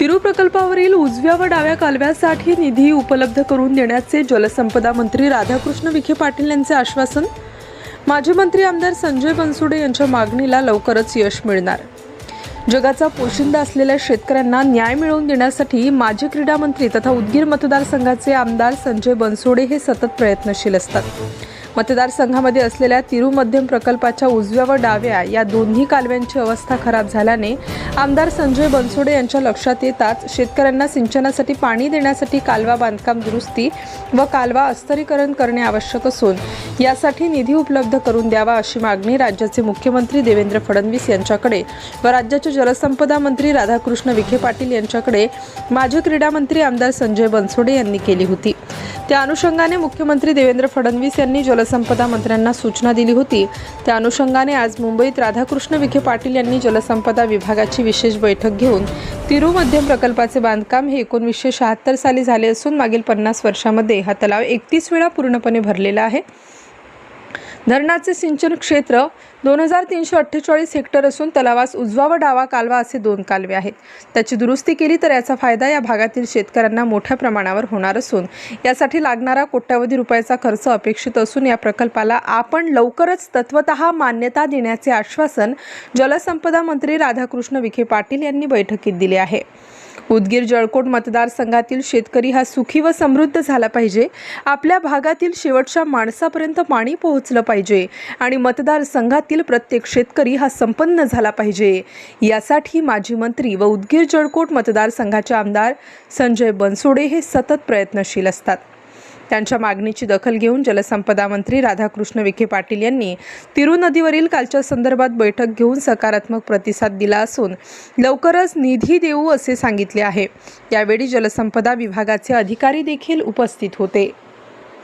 तिरू प्रकल्पावरील उजव्या व डाव्या कालव्यासाठी निधी उपलब्ध करून देण्याचे जलसंपदा मंत्री राधाकृष्ण विखे पाटील यांचे आश्वासन माजी मंत्री आमदार संजय बनसुडे यांच्या मागणीला लवकरच यश मिळणार. जगाचा पोशिंदा असलेल्या शेतकऱ्यांना न्याय मिळवून देण्यासाठी माजी क्रीडा मंत्री तथा उदगीर मतदारसंघाचे आमदार संजय बनसोडे हे सतत प्रयत्नशील असतात. मतदारसंघामध्ये असलेल्या तिरुमध्यम प्रकल्पाच्या उजव्या व डाव्या या दोन्ही कालव्यांची अवस्था खराब झाल्याने आमदार संजय बनसोडे यांच्या लक्षात येताच शेतकऱ्यांना सिंचनासाठी पाणी देण्यासाठी कालवा बांधकाम दुरुस्ती व कालवा अस्तरीकरण करणे आवश्यक असून यासाठी निधी उपलब्ध करून द्यावा अशी मागणी राज्याचे मुख्यमंत्री देवेंद्र फडणवीस यांच्याकडे व राज्याचे जलसंपदा मंत्री राधाकृष्ण विखे पाटील यांच्याकडे माजी क्रीडा मंत्री आमदार संजय बनसोडे यांनी केली होती. त्या अनुषंगाने मुख्यमंत्री देवेंद्र फडणवीस यांनी जलसंपदा मंत्र्यांना सूचना दिली होती. त्या अनुषंगाने आज मुंबईत राधाकृष्ण विखे पाटील यांनी जलसंपदा विभागाची विशेष बैठक घेऊन तिरू मध्यम प्रकल्पाचे बांधकाम हे एकोणवीसशे शहात्तर साली झाले असून मागील पन्नास वर्षामध्ये हा तलाव एकतीस वेळा पूर्णपणे भरलेला आहे. धरणाचे सिंचन क्षेत्र दोन हजार तीनशे अठ्ठेचाळीस हेक्टर असून तलावास उजवा व डावा कालवा असे दोन कालवे आहेत. त्याची दुरुस्ती केली तर याचा फायदा या भागातील शेतकऱ्यांना मोठ्या प्रमाणावर होणार असून यासाठी लागणारा कोट्यावधी रुपयाचा खर्च अपेक्षित असून या प्रकल्पाला आपण लवकरच तत्वतः मान्यता देण्याचे आश्वासन जलसंपदा मंत्री राधाकृष्ण विखे पाटील यांनी बैठकीत दिले आहे. उदगीर जळकोट मतदारसंघातील शेतकरी हा सुखी व समृद्ध झाला पाहिजे. आपल्या भागातील शेवटच्या माणसापर्यंत पाणी पोहोचलं पाहिजे आणि मतदारसंघातील प्रत्येक शेतकरी हा संपन्न झाला पाहिजे. यासाठी माजी मंत्री व उदगीर जळकोट मतदारसंघाचे आमदार संजय बनसोडे हे सतत प्रयत्नशील असतात. त्यांच्या मागणीची दखल घेऊन जलसंपदा मंत्री राधाकृष्ण विखे पाटील यांनी तिरू नदीवरील कालच्या संदर्भात बैठक घेऊन सकारात्मक प्रतिसाद दिला असून लवकरच निधी देऊ असे सांगितले आहे. यावेळी जलसंपदा विभागाचे अधिकारी देखील उपस्थित होते.